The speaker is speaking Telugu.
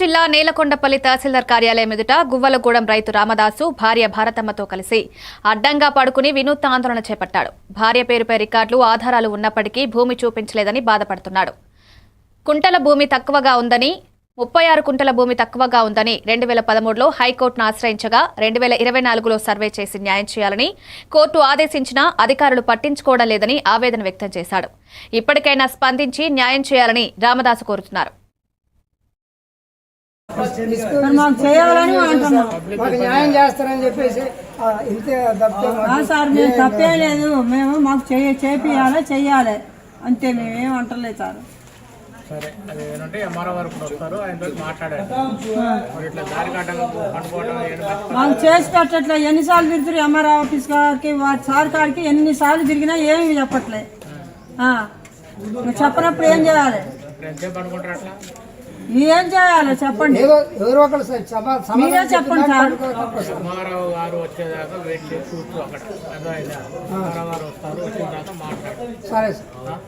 జిల్లా నేలకొండపల్లి తహసీల్దార్ కార్యాలయం ఎదుట గువ్వలగూడెం రైతు రామదాసు భార్య భారతమ్మతో కలిసి అడ్డంగా పడుకుని వినూత్న ఆందోళన చేపట్టాడు. భార్య పేరుపై రికార్డులు ఆధారాలు ఉన్నప్పటికీ భూమి చూపించలేదని బాధపడుతున్నాడు. కుంటల భూమి తక్కువగా ఉందని ముప్పై ఆరు కుంటల భూమి తక్కువగా ఉందని రెండు వేల పదమూడులో హైకోర్టును ఆశ్రయించగా రెండు వేల ఇరవై నాలుగులో సర్వే చేసి న్యాయం చేయాలని కోర్టు ఆదేశించినా అధికారులు పట్టించుకోవడం లేదని ఆవేదన వ్యక్తం చేశాడు. ఇప్పటికైనా స్పందించి న్యాయం చేయాలని రామదాసు కోరుతున్నారు. మాకు చేయాలని అంటున్నాం. మాకు న్యాయం చేస్తారని చెప్పేసి ఆ, ఇంతే తప్పితే ఆ మాకు సార్ మేము తప్పే లేదు. మేము మాకు చేయ చేపియాలి చెయ్యాలి. అంతే మేమేం అంటలేదు సార్. సరే అది ఏంటంటే ఎంఆర్ఓ వరకు వస్తారు. ఆయనతో మాట్లాడారు. మరి ఇట్లా దారి కట్టగా పండుకోవడం ఏంటి మాకు చేసి పెట్టట్లే. ఎన్నిసార్లు తిరుగుతారు ఎంఆర్ ఆఫీస్ గారికి వారి సార్ కాడికి ఎన్నిసార్లు తిరిగినా ఏమి చెప్పట్లే. చెప్పనప్పుడు ఏం చేయాలి? ఏం చేయాలి చెప్పండి. మీరే చెప్పండి సార్. ఎంఆర్ఓ గారు వచ్చేదాకా వెయిట్ చేసి కూర్చో అక్కడ. అదో గారు వస్తారు తర్వాత మాట్లాడు. సరే సార్.